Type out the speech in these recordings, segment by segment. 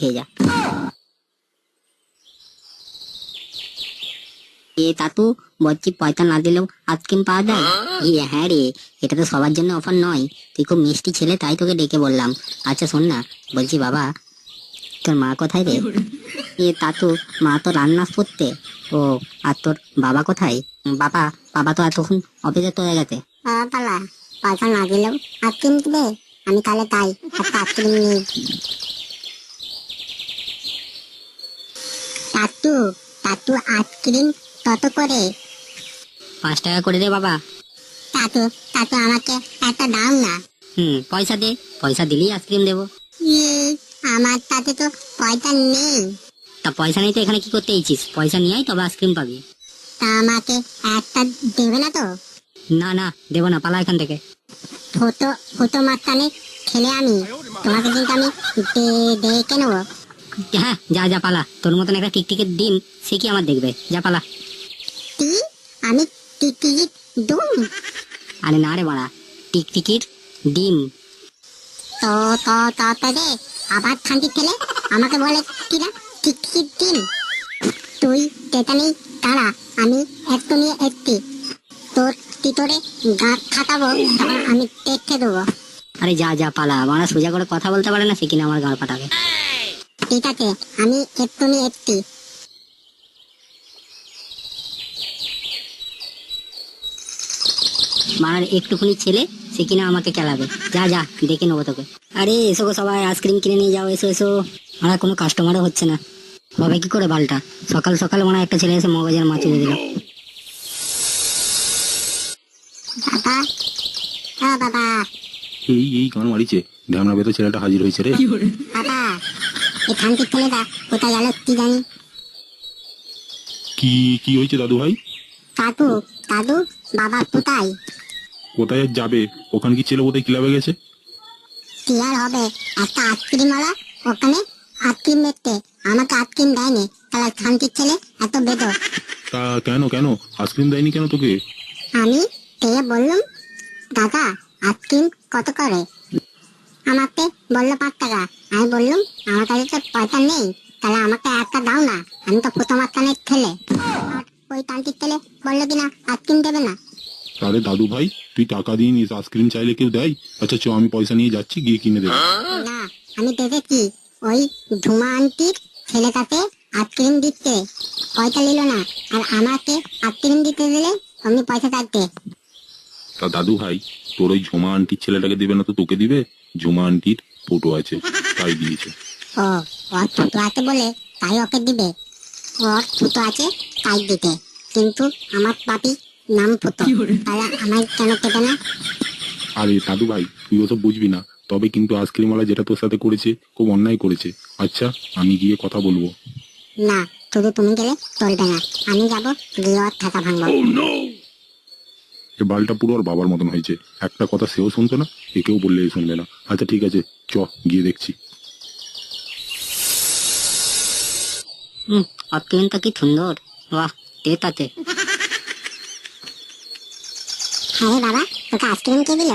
খেয়ে যা এ তাতু বলছি পয়সা না দিলেও আইসক্রিম পাওয়া যায়? এই হ্যাঁ রে, এটা তো সবার জন্য অফার নয়। তুই খুব মিষ্টি ছেলে, তাই তোকে ডেকে বললাম। আচ্ছা শোন না, বলছি বাবা, তোর মা কোথায় রে? এ তাতু, মা তো রান্না করতে। ও, আর তোর বাবা কোথায়? বাবা বাবা তো এতক্ষণ অফিসে হয়ে গেছে। পয়সা না দিলেও আইসক্রিম দিবে আমি তাহলে তাই, একটা আইসক্রিম নিই। টাটু টাটু আইসক্রিম কত করে? পাঁচ টাকা করে দে বাবা। টাটু টাটু আমাকে একটা দাও না। হুম পয়সা দে পয়সা দিলেই আইসক্রিম দেবো। ইয়ে, আমার তাতে তো পয়সা নেই। তা পয়সা নেই তো এখানে কি করতে এইছিস পয়সা নিয়ে আয় তবে আইসক্রিম পাবি। তা আমাকে একটা দেবে না তো? না না দেবো না পালা এখান থেকে। ফটো ফটো মাস্তানে খেলে আমি। তোমাকে কিন্তু আমি দেখে নেব। হ্যাঁ যা যা পালা। তোর মতন একটা টিকটিকের ডিম সে কি আমার দেখবে? যা পালা। টি আমি টিকিট দুম আরে না রে বাড়া টিকটিকির ডিম। তো তো তো তো রে আবার থানতি ছেলে আমাকে বলে কি না টিকিট ডিম? তুই তেতানি তারা আমি একটু নিয়ে একটি তোর তিতরে গাঁট খাটাবো আমি দেখতে দেবো। আরে যা যা পালা বাড়া সোজা করে কথা বলতে পারে না সে কিনা আমার গাড় পাঠাবে ঠিক আছে আমি একটু নিয়ে একটি মারার একটুখানি ছেলে সে কিনা আমাকে খেলাবে। যা যা দেখে নেব তোকে। আরে এসো গো সবাই আইসক্রিম কিনে নিয়ে যাও এসো এসো। আমার কোনো কাস্টমারও হচ্ছে না। হবে কি করে বালটা? সকাল সকাল মনে একটা ছেলে এসে মগজের মাছ উড়ে দিল। বাবা বাবা। এই এই গান মারিছে। ঢ্যামনা বেতো ছেলেটা হাজির হয়েছে রে। এই থানতি ছেলেটা কোথায় গেল কি জানি। কি কি হয়েছে দাদু ভাই? দাদু দাদু বাবা কোথায়? কোথায় আর যাবে? ওখানে কি ছেলে বোধহয় ক্লাবে গেছে? কি আর হবে? একটা আইসক্রিমওয়ালা ওখানে আইসক্রিম দেখতে। আমাকে আইসক্রিম দেয়নি। তাহলে ছেলে এত বেদ তা কেন কেন? আইসক্রিম দেয়নি কেন তোকে? আমি পেয়ে বললাম? দাদা আইসক্রিম কত করে? আমাকে বলল পাঁচ টাকা। আমি বললাম আমার কাছে তো পয়সা নেই তাহলে আমাকে একটা দাও না আমি তো প্রথম আস্থানের ছেলে। ওই তান্ত্রিক ছেলে বলল কিনা আইসক্রিম দেবে না। আরে দাদু ভাই তুই টাকা দিয়ে নিস আইসক্রিম চাইলে কেউ দেয়? আচ্ছা চ আমি পয়সা নিয়ে যাচ্ছি গিয়ে কিনে দেবো। না আমি দেখেছি ওই ধুমা আন্টির ছেলেটাতে আইসক্রিম দিচ্ছে। পয়সা নিল না আর আমাকে আইসক্রিম দিতে দিলে অমনি পয়সা থাকবে। তা দাদু ভাই তোর ওই ঝুমা আন্টির ছেলেটাকে দিবে না তো তোকে দিবে? ঝুমা আন্টির ফটো আছে তাই দিয়েছে। ও ওর ফুটো আছে বলে তাই ওকে দিবে। ওর ফুটো আছে তাই দিতে। কিন্তু আমার পাপি নাম ফুটো তাহলে আমার কেন না? আরে দাদু ভাই তুই ওসব বুঝবি না। তবে কিন্তু আইসক্রিমওয়ালা যেটা তোর সাথে করেছে খুব অন্যায় করেছে। আচ্ছা আমি গিয়ে কথা বলব। না শুধু তুমি গেলে চলবে না। আমি যাব গিয়ে ওর থাকা ভাঙবো। এ বালটা পুরো ওর বাবার মতন হয়েছে। একটা কথা সেও শুনতো না একেও বললে শুনবে না। আচ্ছা ঠিক আছে চ গিয়ে দেখছি। হুম কি সুন্দর? বাহ টেস্ট আছে। হ্যাঁ বাবা তোকে আইসক্রিম কে দিল?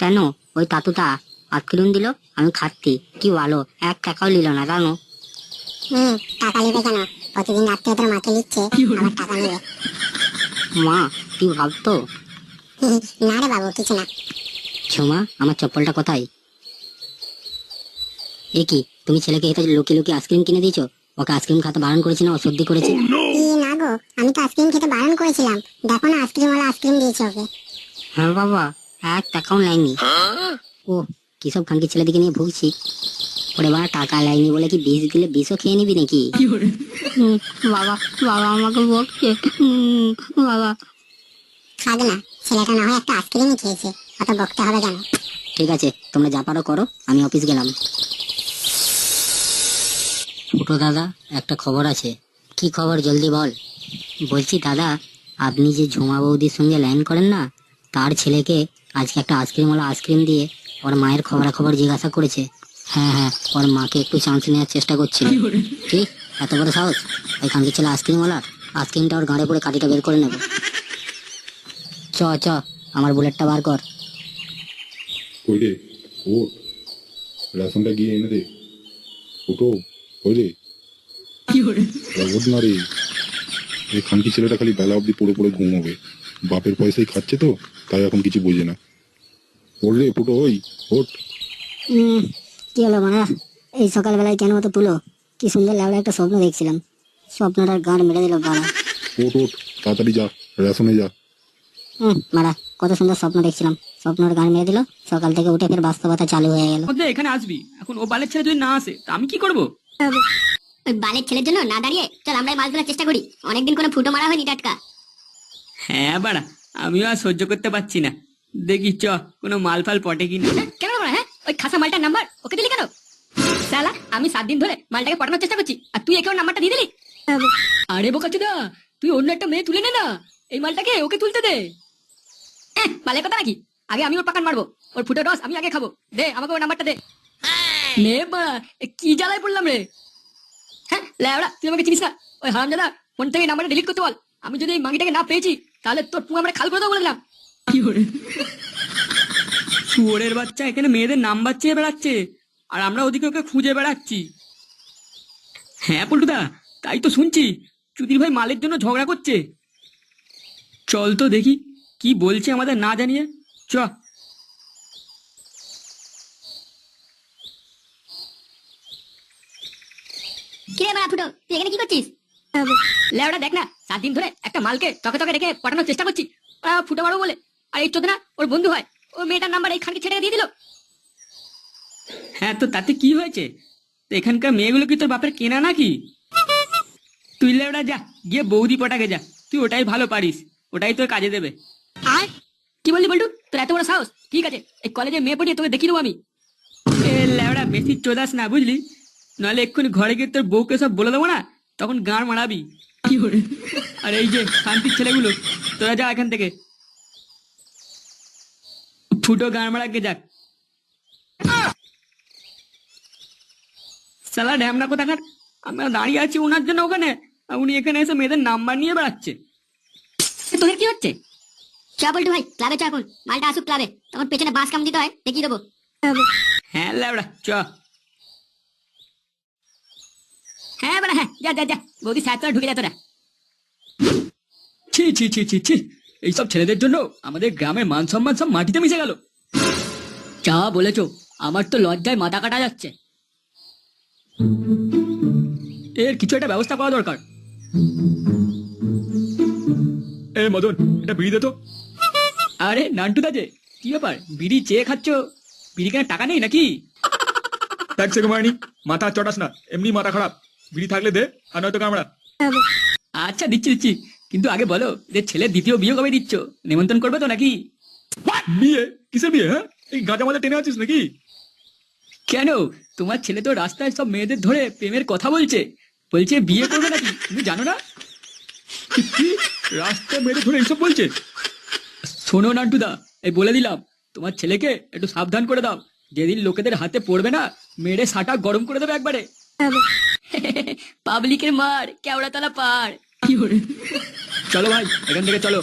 কেন? ওই তাতুটা আইসক্রিম দিল আমি খাচ্ছি। কি ভালো এক টাকাও নিল না জানো? হুম টাকা নেবে কেন? প্রতিদিন রাত্রে তোর মাকে নিচ্ছে আবার টাকা নেবে। মা কি ভাবতো না রে বাবু কিছু না। ঝুমা আমার চপ্পলটা কোথায়? এ কি তুমি ছেলেকে এটা লুকিয়ে লুকিয়ে আইসক্রিম কিনে দিয়েছ? ওকে আইসক্রিম খেতে বারণ করেছি না ও সর্দি করেছে? না গো আমি তো আইসক্রিম খেতে বারণ করেছিলাম। দেখো না আইসক্রিমওয়ালা আইসক্রিম দিয়েছে ওকে। হ্যাঁ বাবা এক টাকাও নেয়নি। ও কিসব খানকি ছেলেদিকে নিয়ে ভুগছি? ওরে বাবা টাকা লাইনি বলে কি বিষ দিলে বিষও খেয়ে নিবি নাকি? বাবা বাবা আমাকে বকছে। বাবা। খাবে না ছেলেটা না হয় একটা আইসক্রিমই খেয়েছে। অত বকতে হবে কেন? ঠিক আছে তোমরা যা পারো করো আমি অফিস গেলাম। ছোটো দাদা একটা খবর আছে। কি খবর জলদি বল? বলছি দাদা আপনি যে ঝুমা বৌদির সঙ্গে লাইন করেন না তার ছেলেকে আজকে একটা আইসক্রিমওয়ালা আইসক্রিম দিয়ে ওর মায়ের খবরাখবর জিজ্ঞাসা করেছে। হ্যাঁ হ্যাঁ ওর মাকে একটু চান্স নেওয়ার চেষ্টা করছিল কি এত বড় সাহস? ওই খানকে ছেলে আইসক্রিমওয়ালা আইসক্রিমটা ওর গাড়ে পড়ে কাটিটা বের করে নেবে। চ চ আমার বুলেটটা বার কর। কই রে? ও রেশনটা গিয়ে এনে দে। ফুটো হইলে ওঠ না রে। এই খানকি ছেলেটা খালি বেলা অবধি পড়ে পড়ে ঘুমাবে? বাপের পয়সাই খাচ্ছে তো তাই এখন কিছু বোঝে না। ওরে ফুটো ওই ওঠ। কি হলো মানে এই সকালবেলায় কেন অত তুলো? কি সুন্দর লাগল একটা স্বপ্ন দেখছিলাম। স্বপ্নটার গান মেরে দিল বাবা ওঠ ওঠ তাড়াতাড়ি যা রেশনে যা। হুম মারা কত সুন্দর স্বপ্ন দেখছিলাম। স্বপ্নর গান মেরে দিল সকাল থেকে উঠে ফের বাস্তবতা চালু হয়ে গেল। এখানে আসবি। এখন ও বালের ছেলে যদি না আসে তা আমি কি করব? ওই বালের ছেলের জন্য না দাঁড়িয়ে চল আমরাই মাছ ধরার চেষ্টা করি। অনেকদিন কোনো ফুটো মারা হয়নি টাটকা। হ্যাঁ বাড়া আমিও আর সহ্য করতে পারছি না। দেখি চ কোনো মাল ফাল পটে কিনা। ওই খাসা মালটার নাম্বার ওকে দিলি কেন? সালা আমি সাত দিন ধরে মালটাকে পটানোর চেষ্টা করছি আর তুই একে ওর নাম্বারটা দিয়ে দিলি? আরে বোকাচুদা তুই অন্য একটা মেয়ে তুলে নে না এই মালটাকে ওকে তুলতে দে। হ্যাঁ, বালের কথা নাকি? আগে আমি ওর পাকান মারবো ওর ফুটো রস আমি আগে খাব। দে আমাকে ওর নাম্বারটা দে। নে বাড়া কি জ্বালায় পড়লাম রে? হ্যাঁ লেওড়া তুই আমাকে চিনিস না? ওই হারাম দাদা ফোন থেকে নাম্বারটা ডিলিট করতে বল। আমি যদি এই মাগিটাকে না পেয়েছি তাহলে তোর পুরো আমরা খাল করে দেবো বলে দিলাম। কি করে শুয়োরের বাচ্চা এখানে মেয়েদের নাম্বার চেয়ে বেড়াচ্ছে। আর আমরা ওদিকে ওকে খুঁজে বেড়াচ্ছি। হ্যাঁ পল্টুদা তাই তো শুনছি। চুদির ভাই মালের জন্য ঝগড়া করছে। চল তো দেখি কি বলছে আমাদের না জানিয়ে। চ। কি রে বাড়া ফুটো তুই এখানে কি করছিস? লেওড়া দেখ না সাত দিন ধরে একটা মালকে তকে তকে রেখে পটানোর চেষ্টা করছি। ফুটো মারবো বলে আর এই চোদনা ওর বন্ধু হয়। ও মেয়েটার নাম্বার এই খানকে ছেড়ে দিয়ে দিল। হ্যাঁ তো তাতে কি হয়েছে? এখানকার মেয়েগুলো কি তোর বাপের কেনা নাকি? তুই লেওড়া যা গিয়ে বৌদি পটাকে যা। তুই ওটাই ভালো পারিস ওটাই তোর কাজে দেবে। আর কি বললি বল্টু? তোর এত বড় সাহস? ঠিক আছে এই কলেজে মেয়ে পড়িয়ে তোকে দেখিয়ে দেবো আমি। এ লেওড়া বেশি চোদাস না বুঝলি? নাহলে এক্ষুনি ঘরে গিয়ে তোর বউকে সব বলে দেবো না তখন গাঁড় মারাবি। কি করে আর এই যে শান্তির ছেলেগুলো তোরা যা এখান থেকে। ফুটো মারাকে যাক। সালা ড্যামনা কোথাকার? আমরা দাঁড়িয়ে আছি ওনার জন্য ওখানে। আর উনি এখানে এসে মেয়েদের নাম্বার নিয়ে বেড়াচ্ছে। তোদের কি হচ্ছে? চ বল্টু ভাই ক্লাবে চ এখন। মালটা আসুক ক্লাবে। তখন পেছনে বাঁশ কাম দিতে হয় দেখিয়ে দেবো। হ্যাঁ লেওড়া চ। হ্যাঁ বেড়া হ্যাঁ যা যা যা। বৌদি সাত ঢুকে যা তোরা। ছি ছি ছি ছি ছি। এইসব ছেলেদের জন্য আমাদের গ্রামের মান সম্মান সব মাটিতে মিশে গেল। যা বলেছ আমার তো লজ্জায় মাথা কাটা যাচ্ছে। এর কিছু একটা ব্যবস্থা করা দরকার। এ মদন এটা বিড়ি দে তো। আরে নান্টু দাজে কি ব্যাপার? বিড়ি চেয়ে খাচ্ছ? বিড়ি কেনার টাকা নেই নাকি? সেকেন্ড মাথা চটাস না এমনি মাথা খারাপ। বিড়ি থাকলে দে আর নয়তো কামড়া। আচ্ছা দিচ্ছি দিচ্ছি। কিন্তু আগে বলো যে ছেলের দ্বিতীয় বিয়ে কবে দিচ্ছ? নিমন্ত্রণ করবে তো নাকি? বিয়ে? কিসের বিয়ে হ্যাঁ? এই গাঁজা মাজা টেনে আছিস নাকি? কেন? তোমার ছেলে তো রাস্তায় সব মেয়েদের ধরে প্রেমের কথা বলছে। বলছে বিয়ে করবে নাকি? তুমি জানো না? কি রাস্তা মেরে ধরে এইসব বলছে? শোনো নান্টুদা এই বলে দিলাম তোমার ছেলেকে একটু সাবধান করে দাও। যেদিন লোকেদের হাতে পড়বে না মেরে সাটা গরম করে দেবে একবারে। পাবলিকের মার কেওড়া তলা পার কি করে চলো ভাই এখান থেকে চলো।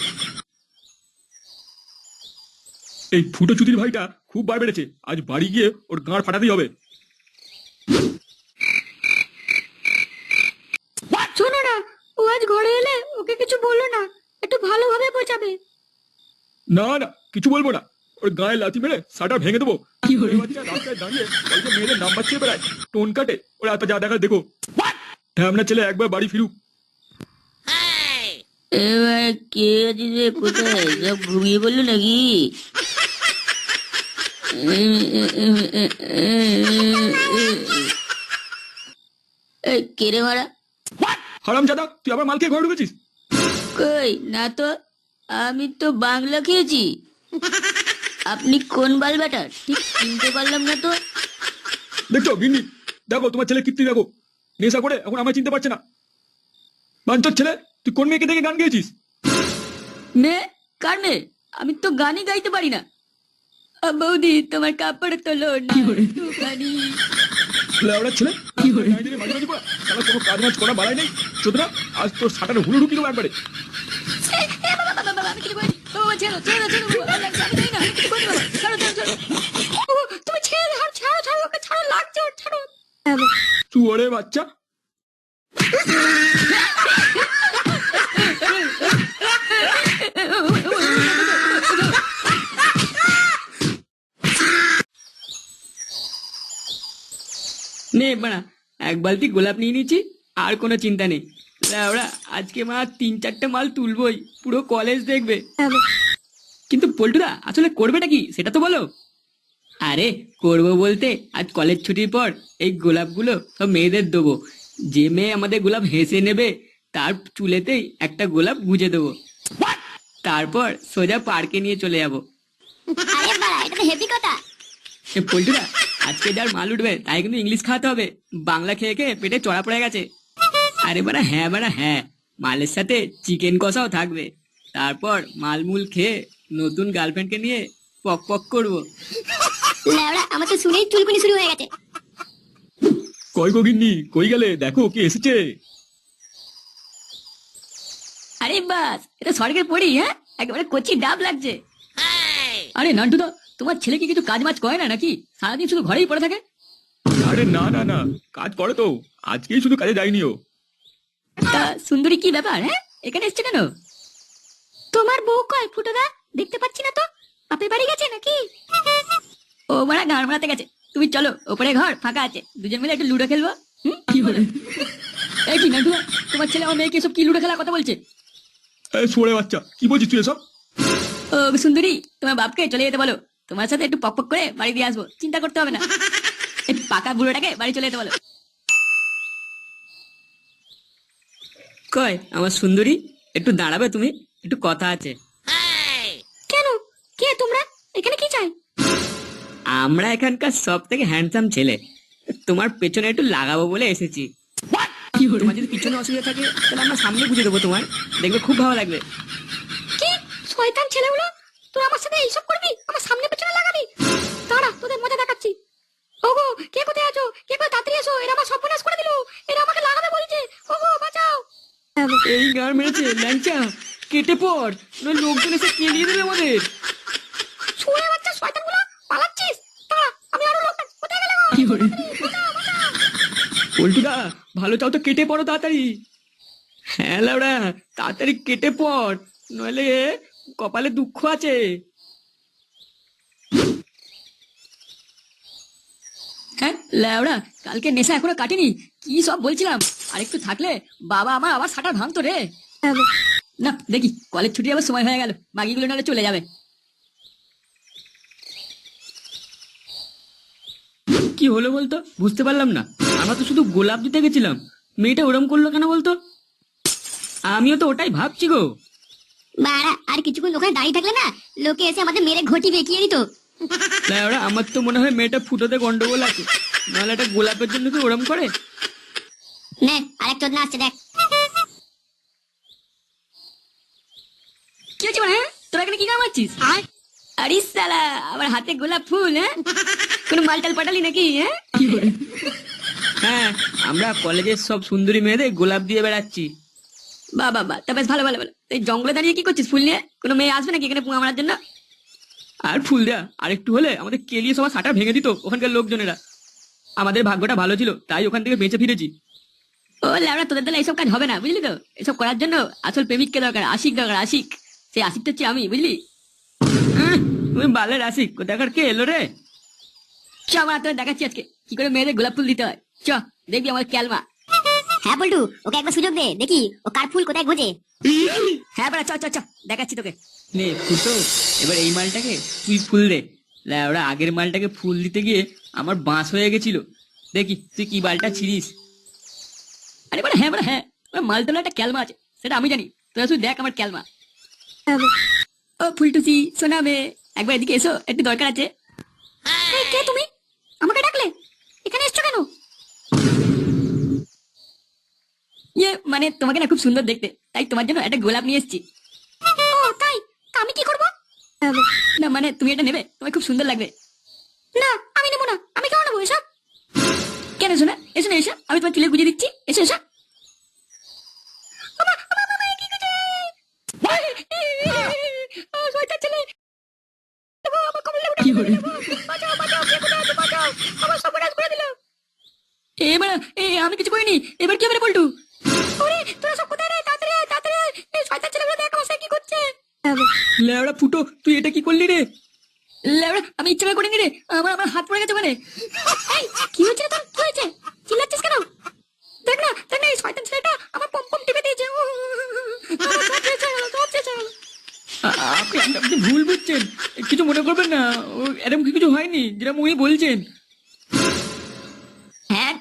এই ফুটো চুতির ভাইটা খুব বার বেড়েছে আজ বাড়ি গিয়ে ওর গাঁড় ফাটাতেই হবে। শোনো না ও আজ ঘরে এলে ওকে কিছু বলো না একটু ভালোভাবে বোঝাবে। না না কিছু বলব না। ওর গায়ে লাথি মেরে সাটা ভেঙে দেবো। রাস্তায় দাঁড়িয়ে মেয়েদের নাম্বার চেয়ে বেড়ায়। টোন কাটে ওরা এত যা দেখা দেখো। হ্যাঁ আপনার ছেলে একবার বাড়ি ফিরুক। এবার কে আছিস রে কোথায়? সব ঘুমিয়ে পড়ল নাকি? এই কেড়ে মারা? হারাম জাদা তুই আবার মাল খেয়ে ঘরে ঢুকেছিস? কই না তো আমি তো বাংলা খেয়েছি। আপনি কোন বাল ব্যাটার ঠিক চিনতে পারলাম না তো। দেখছ গিন্নি দেখো তোমার ছেলে কীর্তি দেখো। নেশা করে এখন আমায় চিনতে পারছে না। বাঞ্চর ছেলে তুই কোন মেয়েকে দেখে গান গেয়েছিস? মেয়ে? কার মেয়ে? আমি তো গানই গাইতে পারি না। আ, বৌদি তোমার কাপড় তোলো না। একটুখানি। লেওড়া ছেলে? কি হয়ে মাঝে মাঝে করা তাহলে কোনো কাজ মাজ করা বাড়াই নেই। সুতরাং আজ তোর সাটারে হুলু ঢুকি দেবো একবারে। আমি কিছু করিনি। বাবা ছেড়ো ছেড়ো ছেড়ো বাবা, লাগছে, আমি জানি না, আমি কিছু করিনি বাবা। ছাড়ো ছাড়ো ছাড়ো। ও, তুমি ছেড়ে ছাড়ো ছাড়ো ছাড়ো ওকে ছাড়ো লাগছে ওর ছাড়ো। চুয়ারে বাচ্চা। নে বাড়া এক বালতি গোলাপ নিয়ে নিচ্ছি আর কোনো চিন্তা নেই। ওরা আজকে মা তিন চারটে মাল তুলবই পুরো কলেজ দেখবে। কিন্তু পল্টুদা আসলে করবেটা কি সেটা তো বলো। আরে করব বলতে আজ কলেজ ছুটির পর এই গোলাপগুলো সব মেয়েদের দেবো। যে মেয়ে আমাদের গোলাপ হেসে নেবে তার চুলেতেই একটা গোলাপ গুঁজে দেবো। তারপর সোজা পার্কে নিয়ে চলে যাব। আরে বাড়া এটা তো হেভি কথা। এ পল্টুদা আজকে যার মাল উঠবে তাই কিন্তু ইংলিশ খাওয়াতে হবে। বাংলা খেয়ে খেয়ে পেটে চড়া পড়ে গেছে। আরে বাড়া হ্যাঁ বাড়া হ্যাঁ। মালের সাথে চিকেন কষাও থাকবে। তারপর মালমুল খেয়ে নতুন গার্লফ্রেন্ডকে নিয়ে পক পক করব। লেওড়া আমার তো শুনেই চুলকুনি শুরু হয়ে গেছে। কই গগিন্নি কই গেলে? দেখো কে এসেছে। আরে বাস এটা স্বর্গের পড়ি হ্যাঁ? একেবারে কচি ডাব লাগছে। আরে নান্টুদা তোমার ছেলে কি কিছু কাজ মাজ করে না নাকি? সারাদিন শুধু ঘরেই পড়ে থাকে? আরে না না না কাজ করে তো। আজকেই শুধু কাজে যায়নি ও। তা সুন্দরী কি ব্যাপার হ্যাঁ? এখানে এসছে কেন? তোমার বউ কয় ফুটোদা দেখতে পাচ্ছি না তো। বাপের বাড়ি গেছে নাকি? ও মারা গান মারাতে গেছে। তুমি চলো ওপরে ঘর ফাঁকা আছে। দুজন মিলে একটু লুডো খেলব হুম? কি বলে? এই কি নান্টুদা তোমার ছেলে আমার মেয়েকে সব কি লুডো খেলার কথা বলছে? সোরে বাচ্চা কি বলছিস তুই এসব? ও সুন্দরী তোমার বাপকে চলে যেতে বলো। তোমার সাথে একটু পক পক করে বাড়ি দিয়ে আসব চিন্তা করতে হবে না। পাকা বুড়োটাকে বাড়ি চলে যেতে বলো। কয় আমার সুন্দরী একটু দাঁড়াবে তুমি? একটু কথা আছে। কেন? কে তোমরা? এখানে কি চাই? আমরা এখানকার সব থেকে হ্যান্ডসাম ছেলে। তোমার পেছনে একটু লাগাবো বলে এসেছি। তোমার যদি পিছনে অসুবিধা থাকে তাহলে আমরা সামনে বুঝে দেবো তোমার দেখবে খুব ভালো লাগবে। কি? শয়তান ছেলেগুলো? তুই আমার সাথে এইসব করবি? আমার সামনে পেছনে লাগাবি? দাঁড়া তোদের মজা দেখাচ্ছি। ওগো কে কোথায় আছো? কে কোথায়? তাড়াতাড়ি এসো এরা আমার সর্বনাশ করে দিল। এরা আমাকে লাগাবে বলছে। ওগো বাঁচাও। এই গান মেরেছে ল্যাংচা। কেটে পড় নয় লোকজন এসে কেলিয়ে দেবে আমাদের? শুয়ে বাচ্চা শয়তানগুলো পালাচ্ছিস? দাঁড়া আমি আরও লোক কোথায় গেলে গো? পল্টুদা ভালো চাও তো কেটে পড়ো তাড়াতাড়ি। হ্যাঁ লাউড়া তাড়াতাড়ি কেটে পড় নইলে কপালে দুঃখ আছে। হ্যাঁ ল্যাওড়া কালকে নেশা এখনও কাটেনি কি সব বলছিলাম? আর একটু থাকলে বাবা আমার আবার সাটার ভাঙতো রে। না দেখি কলেজ ছুটি আবার সময় হয়ে গেল বাকিগুলো নাহলে চলে যাবে। কি হলো বলতো? বুঝতে পারলাম না। আমরা তো শুধু গোলাপ দিতে গেছিলাম। মেয়েটা ওরম করল কেন বলতো? আমিও তো ওটাই ভাবছি গো। বাড়া আর কিছুক্ষণ ওখানে দাঁড়িয়ে থাকলে না লোকে এসে আমাদের মেরে ঘটি বেঁকিয়ে দিত। লাউড়া আমার তো মনে হয় মেয়েটা ফুটোতে গন্ডগোল আছে। নাহলে একটা গোলাপের জন্য কি ওরম করে? নে আরেক চোদনা আসছে দেখ। কি হয়েছে মানে হ্যাঁ? তোরা এখানে কি কাম করছিস? আরে সালা আমার হাতে গোলাপ ফুল হ্যাঁ? কোনো মালটাল পাটালি নাকি হ্যাঁ? হ্যাঁ আমরা কলেজের সব সুন্দরী মেয়েদের গোলাপ দিয়ে বেড়াচ্ছি। বা বা বা তা বেশ ভালো ভালো ভালো। এই জঙ্গলে দাঁড়িয়ে কি করছিস ফুল নিয়ে? কোনো মেয়ে আসবে নাকি এখানে পুঙা মারার জন্য? আর ফুল দেয়া আর একটু হলে আমাদের কেলিয়ে সবার সাটা ভেঙে দিত ওখানকার লোকজনেরা। আমাদের ভাগ্যটা ভালো ছিল তাই ওখান থেকে বেঁচে ফিরেছি। ও ল্যাবরা তোদের দ্বারা এইসব কাজ হবে না বুঝলি তো? এসব করার জন্য আসল প্রেমিককে দরকার আশিক দরকার আশিক। সেই আশিকটা হচ্ছে আমি বুঝলি? তুমি বালের আসি কোথাকার কে এলো রে? চ আমরা তোর দেখাচ্ছি আজকে। কি করে মেয়েদের গোলাপ ফুল দিতে হয়। চ দেখবি আমার ক্যালমা হ্যাঁ বল্টু ওকে একবার সুযোগ দে। দেখি ও কার ফুল কোথায় গোজে হ্যাঁ বড়া চ চ চ দেখাচ্ছি তোকে। নে ফুটো এবার এই মালটাকে তুই ফুল দে। ওরা আগের মালটাকে ফুল দিতে গিয়ে আমার বাঁশ হয়ে গেছিল। দেখি তুই কি বালটা ছিড়িস? আরে বড়া হ্যাঁ বড়া হ্যাঁ মালতলা একটা ক্যালমা আছে। সেটা আমি জানি। তোরা শুধু দেখ আমার ক্যালমা ও ফুলটুসি শোনাবে একবার এদিকে এসো একটু দরকার আছে। এই, কে তুমি? আমাকে ডাকলে? এখানে এসছো কেন? ইয়ে মানে তোমাকে না খুব সুন্দর দেখতে। তাই তোমার জন্য একটা গোলাপ নিয়ে এসেছি। ও তাই? আমি কি করব? না মানে তুমি এটা নেবে? তোমার খুব সুন্দর লাগবে। না আমি নেব না। আমি কেন নেব এসব? কেন শোনা এসো না এসো। আমি তোমার চুলে গুজিয়ে দিচ্ছি। এসো এসো। কি করে আমার সর্বনাশ করে দিল এবার এ আমি কিছু করিনি এবার কি হবে রে পল্টু ওরে তোরা সব কোথায় রে তাড়াতাড়ি তাড়াতাড়ি। এই শয়তান ছেলেগুলো দেখ আমার কি করছে লেওড়া ফুটো তুই এটা কি করলি রে লেওড়া আমি ইচ্ছা করে করিনি রে আমার আমার হাত পড়ে গেছে মানে এই কি হয়েছে রে তোর কি হয়েছে চিল্লাচ্ছিস কেন দেখ না দেখ না এই শয়তান ছেলেটা আমার পম পম টিপে দিয়েছে হয়ে হয়ে আপনি ভুল বুঝছেন কিছু মনে করবেন না এরকম কিছু হয়নি যেরকম উনি বলছেন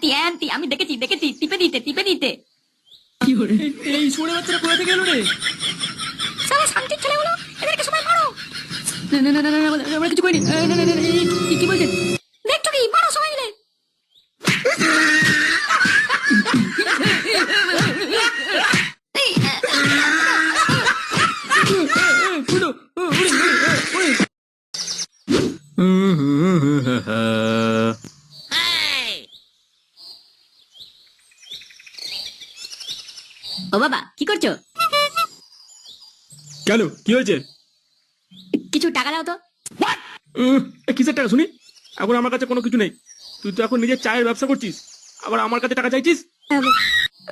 আন্টি হ্যাঁ আন্টি আমি দেখেছি দেখেছি টিপে দিতে টিপে দিতে। কি করে এই ছোড়ে বাচ্চারা কোথা থেকে এলো রে? শালা শান্তির ছেলেগুলো এদেরকে সবাই মারো। না না না না না না, আমরা কিছু করিনি। না না না না, এই, কি- কি বলছেন দেখছ কি মারো সবাই মিলে ফুটো ও, ওরে, ওরে, ওরে। ও বাবা কি করছ কেন কি হয়েছে? কিছু টাকা দাও তো। উম, এ, কিসের টাকা শুনি? এখন আমার কাছে কোনো কিছু নেই। তুই তো এখন নিজের চায়ের ব্যবসা করছিস। আবার আমার কাছে টাকা চাইছিস?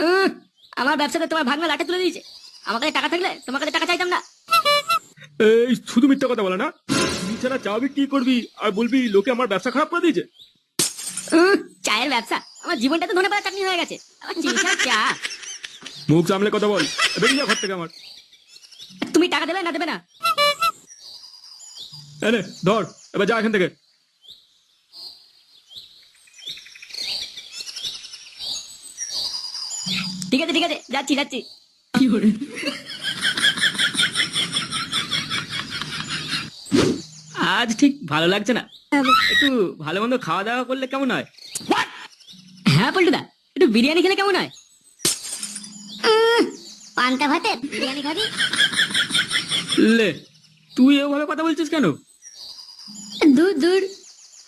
উহ, আমার ব্যবসাতে তোমার ভাগনা লাটে তুলে দিয়েছে। আমার কাছে টাকা থাকলে তোমার কাছে টাকা চাইতাম না। এই শুধু মিথ্যা কথা বলে না। তুই ছাড়া চা বিক্রি করবি? আর বলবি লোকে আমার ব্যবসা খারাপ করে দিয়েছে? চায়ের ব্যবসা। আমার জীবনটা তো ধনে পাতা চাটনি হয়ে গেছে। আমার চিনি চা। মুখ সামলে কথা বল। বেরিয়ে যা ঘর থেকে আমার। তুমি টাকা দেবে না দেবে না? এনে ধর এবার যা এখান থেকে। ঠিক আছে ঠিক আছে যাচ্ছি যাচ্ছি। কি করে আজ ঠিক ভালো লাগছে না। একটু ভালো মন্দ খাওয়া দাওয়া করলে কেমন হয়? হ্যাঁ পল্টুদা একটু বিরিয়ানি খেলে কেমন হয়? পান্তা ভাতে বিরিয়ানি খাবি? লে তুই এভাবে কথা বলছিস কেন? দূর দূর।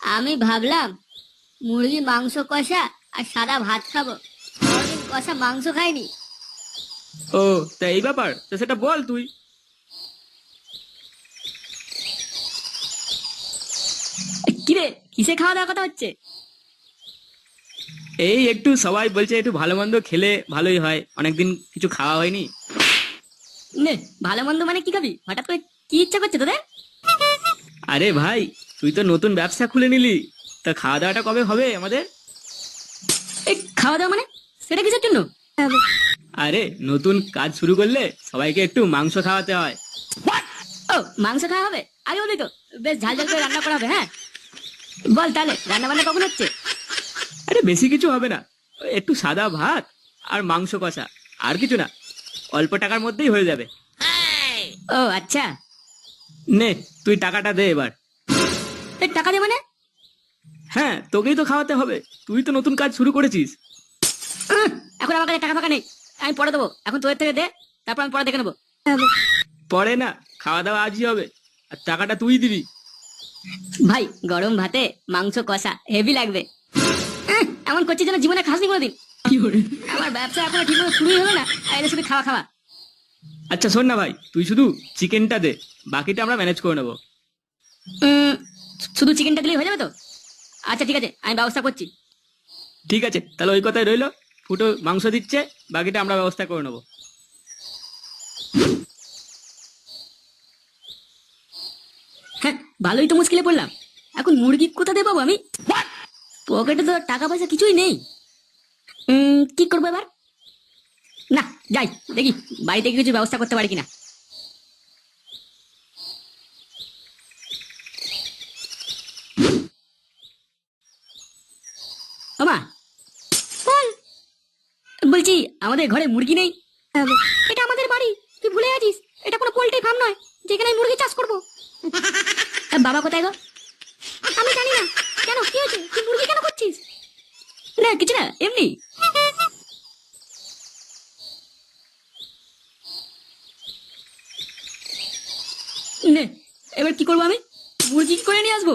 আমি ভাবলাম মুরগি মাংস কষা আর সাদা ভাত খাব। কষা মাংস খাইনি। ও তা এই ব্যাপার? তা সেটা বল তুই। কিরে কিসে খাওয়া দাওয়া কথা হচ্ছে? এই একটু সবাই বলছে একটু ভালো মন্দ খেলে ভালোই হয়। অনেকদিন কিছু খাওয়া হয়নি। নে ভালো মন্দ মানে কি খাবি? হঠাৎ করে কি ইচ্ছা করছে তোদের? আরে ভাই তুই তো নতুন ব্যবসা খুলে নিলি। তা খাওয়া দাওয়াটা কবে হবে আমাদের? এই খাওয়া দাওয়া মানে? সেটা কিসের জন্য? আরে নতুন কাজ শুরু করলে সবাইকে একটু মাংস খাওয়াতে হয়। ও মাংস খাওয়া হবে? আগে বলি তো বেশ ঝাল ঝাল করে রান্না করা হবে হ্যাঁ? বল তাহলে রান্না বান্না কখন হচ্ছে? আরে বেশি কিছু হবে না। একটু সাদা ভাত আর মাংস কষা আর কিছু না। অল্প টাকার মধ্যেই হয়ে যাবে। ও আচ্ছা। নে তুই টাকাটা দে এবার। এই টাকা দে মানে? হ্যাঁ তোকেই তো খাওয়াতে হবে। তুই তো নতুন কাজ শুরু করেছিস। এখন আমার কাছে টাকা ফাঁকা নেই। আমি পরে দেবো। এখন তোদের থেকে দে তারপর আমি পরে দেখে নেব। পরে না খাওয়া দাওয়া আজই হবে। আর টাকাটা তুই দিবি। ভাই গরম ভাতে মাংস কষা হেভি লাগবে। এমন করছিস যেন জীবনে খাসনি কোনোদিন। আমার ব্যবসা এখনও ঠিক শুরুই হলো না। আর শুধু খাওয়া খাওয়া। আচ্ছা শোন না ভাই তুই শুধু চিকেনটা দে বাকিটা আমরা ম্যানেজ করে নেব। শুধু চিকেনটা দিলেই হয়ে যাবে তো? আচ্ছা ঠিক আছে আমি ব্যবস্থা করছি। ঠিক আছে তাহলে ওই কথাই রইল। ফুটো মাংস দিচ্ছে বাকিটা আমরা ব্যবস্থা করে নেব। হ্যাঁ ভালোই তো মুশকিলে পড়লাম। এখন মুরগি কোথা দিয়ে পাবো আমি? পকেটে তো টাকা পয়সা কিছুই নেই। কি করব এবার? না যাই দেখি বাড়ি থেকে কিছু ব্যবস্থা করতে পারি কিনা। ওমা। বলছি আমাদের ঘরে মুরগি নেই? এটা আমাদের বাড়ি তুই ভুলে গেছিস? এটা কোনো পোল্ট্রি ফার্ম নয় যেখানে আমি মুরগি চাষ করব। বাবা কোথায় গো? আমি জানি না কেন কি হয়েছে? তুই মুরগি কেন করছিস না কিছু না এমনি নে এবার কি করব আমি মুরগি কি করে নিয়ে আসব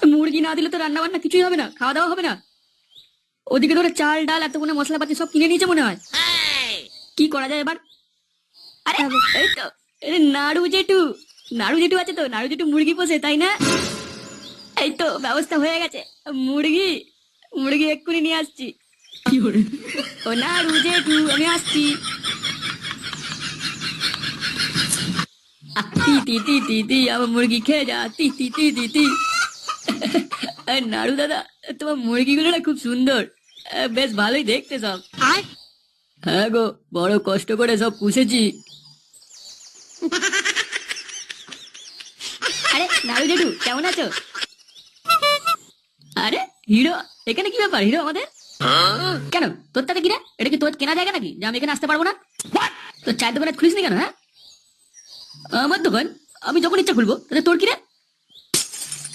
মুরগি না দিলে তো রান্না বান্না কিছুই হবে না খাওয়া দাওয়া হবে না ওদিকে ধরে চাল ডাল এতগুলো মশলাপাতি সব কিনে নিয়েছে মনে হয় কি করা যায় এবার আরে এই তো নাড়ু জেঠু নাড়ু জেঠু আছে তো নাড়ু জেঠু মুরগি পোষে তাই না এই তো ব্যবস্থা হয়ে গেছে মুরগি মুরগি এক্ষুনি নিয়ে আসছি ও না রুজে একটু আমি আসছি তি তি তি তি তি আমার মুরগি খেয়ে যা তি তি তি তি তি নাড়ু দাদা তোমার মুরগিগুলো না খুব সুন্দর বেশ ভালোই দেখতে সব হ্যাঁ গো বড় কষ্ট করে সব পুষেছি আরে নাড়ু জেঠু কেমন আছো আরে হিরো এখানে কি ব্যাপার হিরো আমাদের? কেন? তোর তাতে কিনা এটা কি তোর কেনা জায়গা নাকি? যে আমি এখানে আসতে পারব না? তোর চায়ের দোকানে খুলিস নি কেন হ্যাঁ? আমার দোকান? আমি যখন ইচ্ছা খুলবো তাহলে তোর কিনা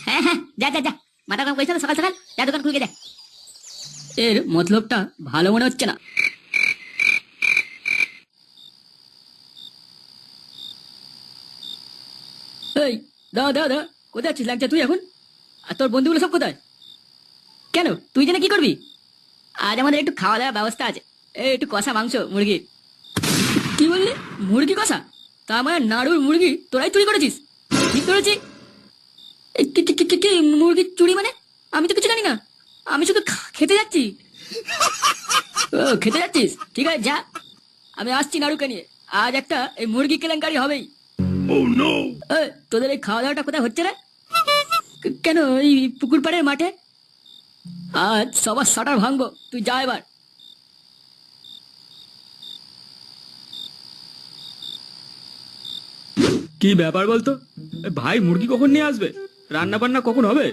হ্যাঁ হ্যাঁ যা যা যা। মাথা কাম করিস না সকাল সকাল যা দোকান খুলকে যা। এর মতলবটা ভালো মনে হচ্ছে না। এই দা দা দা কোথায় আছিস? লাগছে তুই এখন? আর তোর বন্ধুগুলো সব কোথায়? কেন? তুই জেনে কি করবি? আজ আমাদের একটু খাওয়া দাওয়ার ব্যবস্থা আছে। এই একটু কষা মাংস মুরগি। কি বললি? মুরগি কষা? তা আমার নাড়ুর মুরগি তোরাই চুরি করেছিস? ঠিক করেছি? কি- কি- কি- কি- কি মুরগি চুরি মানে? আমি তো কিছু জানি না। আমি শুধু খেতে যাচ্ছি। ও খেতে যাচ্ছিস? ঠিক আছে যা। আমি আসছি নাড়ুকে নিয়ে। আজ একটা এই মুরগি কেলেঙ্কারি হবেই। তোদের এই খাওয়া দাওয়াটা কোথায় হচ্ছে রে? কে- কেন এই পুকুর পাড়ের মাঠে? আজ সবার শাটার ভাঙবো। তুই যা এবার। কি ব্যাপার বলতো? ভাই মুরগি কখন নিয়ে আসবে? রান্না বান্না কখন হবে?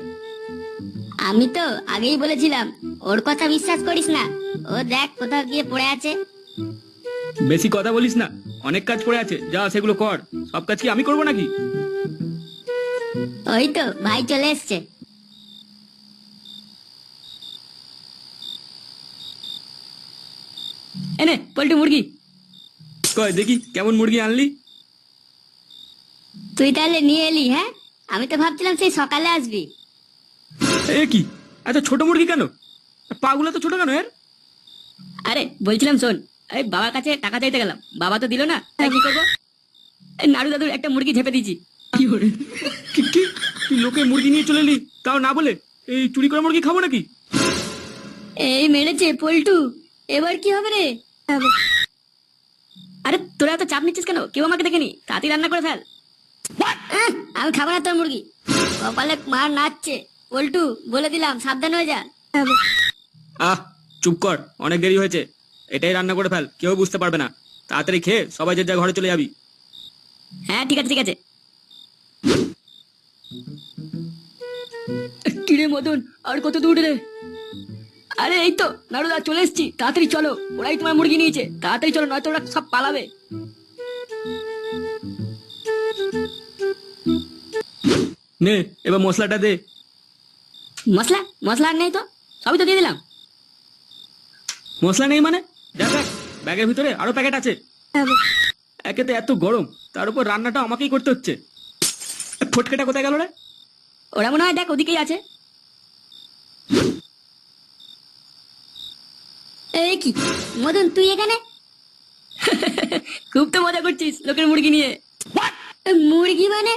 আমি তো আগেই বলেছিলাম ওর কথা বিশ্বাস করিস না। ও দেখ কোথাও গিয়ে পড়ে আছে। বেশি কথা বলিস না। অনেক কাজ পড়ে আছে। যা সেগুলো কর। সব কাজ কি আমি করব নাকি? ওই তো ভাই চলে এসছে। এনে পল্টু মুরগি। কয় দেখি কেমন মুরগি আনলি? তুই তাহলে নিয়ে এলি হ্যাঁ? আমি তো ভাবছিলাম সেই সকালে আসবি। এ কি? এত ছোট মুরগি কেন? পাগুলো তো ছোট কেন এর? আরে বলছিলাম শোন এই বাবার কাছে টাকা চাইতে গেলাম। বাবা তো দিল না তাই কি করব? এই নাড়ু দাদুর একটা মুরগি ঝেপে দিয়েছি। কি করে কি কি? তুই লোকে মুরগি নিয়ে চলে এলি? তাও না বলে? এই চুরি করা মুরগি খাব নাকি? এই মেরেছে পল্টু। এবার কি হবে রে? আরে তোরা এত চাপ নিচ্ছিস কেন? কেউ আমাকে দেখেনি? তাড়াতাড়ি রান্না করে ফেল। আমি খাব না তোর মুরগি। কপালে মার নাচছে। পল্টু বলে দিলাম সাবধান হয়ে যা। আহ চুপ কর অনেক দেরি হয়েছে। এটাই রান্না করে ফেল কেউ বুঝতে পারবে না। তাড়াতাড়ি খেয়ে সবাই যে যা ঘরে চলে যাবি। হ্যাঁ ঠিক আছে ঠিক আছে। কিরে মদন আর কত দূর রে? আরে এই তো নাড়ুদা চলে এসছি। তাড়াতাড়ি চলো ওরাই তোমার মুরগি নিয়েছে। তাড়াতাড়ি চলো নয়তো ওরা সব পালাবে। নে এবার মশলাটা দে। মশলা? মশলা আর নেই তো? সবই তো দিয়ে দিলাম। মশলা নেই মানে? দেখ দেখ ব্যাগের ভিতরে আরও প্যাকেট আছে। একেতে এত গরম তার উপর রান্নাটা আমাকেই করতে হচ্ছে। ফটকেটা কোথায় গেল রে? ওরা মনে হয় দেখ ওদিকেই আছে। এই কি? মদন তুই এখানে? খুব তো মজা করছিস লোকের মুরগি নিয়ে। মুরগি মানে?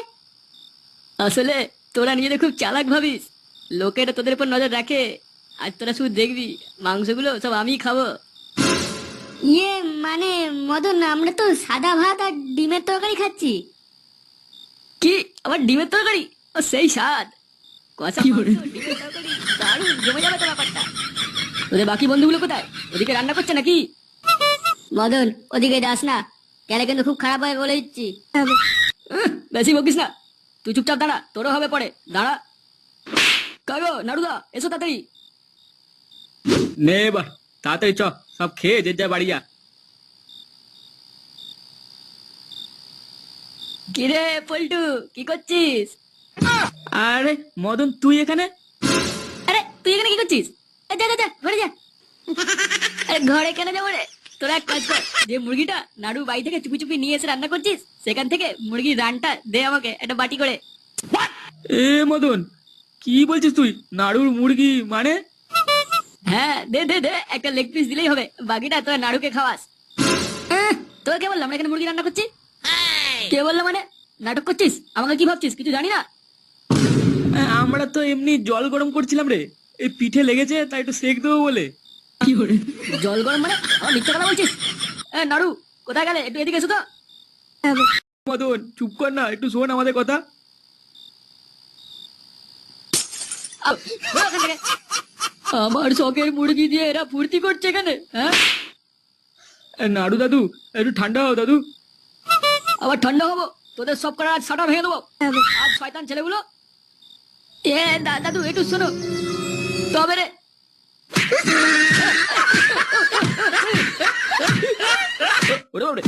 আসলে তোরা নিজেদের খুব চালাক ভাবিস। লোকেরা তোদের উপর নজর রাখে। আজ তোরা শুধু দেখবি মাংসগুলো সব আমিই খাব। ইয়ে মানে মদন আমরা তো সাদা ভাত আর ডিমের তরকারি খাচ্ছি। কি? আবার ডিমের তরকারি? ও সেই স্বাদ। তরকারি, দারুণ জমে যাবে তো ব্যাপারটা। তোদের বাকি বন্ধুগুলো কোথায়? ওদিকে রান্না করছে নাকি? মদন ওদিকে যাস না। গেলে কিন্তু খুব খারাপ হয় বলে দিচ্ছি। বেশি বকিস না। তুই চুপচাপ দাঁড়া তোরও হবে পরে। দাঁড়া। কাগো নারুদা এসো তাড়াতাড়ি। নে এবার তাড়াতাড়ি চ সব খেয়ে যে যা বাড়ি যা। কিরে পল্টু কি করছিস? আরে মদন তুই এখানে? আরে তুই এখানে কি করছিস? যা যা যা ঘরে যা। আরে ঘরে কেন যাব রে? তোরা এক কাজ কর যে মুরগিটা নাড়ু বাড়ি থেকে চুপি চুপি নিয়ে এসে রান্না করছিস সেখান থেকে মুরগির রানটা দে আমাকে একটা বাটি করে। এ মদন কি বলছিস তুই? নাড়ুর মুরগি মানে? হ্যাঁ দে দে দে একটা লেগ পিস দিলেই হবে বাকিটা তোরা নাড়ুকে খাওয়াস। তোকে কে বললাম এখানে মুরগি রান্না করছি? কে বলল মানে? নাটক করছিস? আমাকে কি ভাবছিস কিছু জানি না? আমরা তো এমনি জল গরম করছিলাম রে। এই পিঠে লেগেছে তাই একটু সেক দেবো বলে। কি করে জল গরম মানে? আমার মিথ্যা কথা বলছিস? এ নাড়ু কোথায় গেলে? একটু এদিকে এসো তো। মদন চুপ কর না একটু শোন আমাদের কথা। আমার শখের মুরগি দিয়ে এরা ফুর্তি করছে এখানে হ্যাঁ? নাড়ু দাদু একটু ঠান্ডা হও দাদু। আবার ঠান্ডা হব? তোদের সব করার আজ সাটা ভেঙে দেবো। আজ শয়তান ছেলেগুলো। এ দাদু একটু শোনো। 止めれ俺は俺。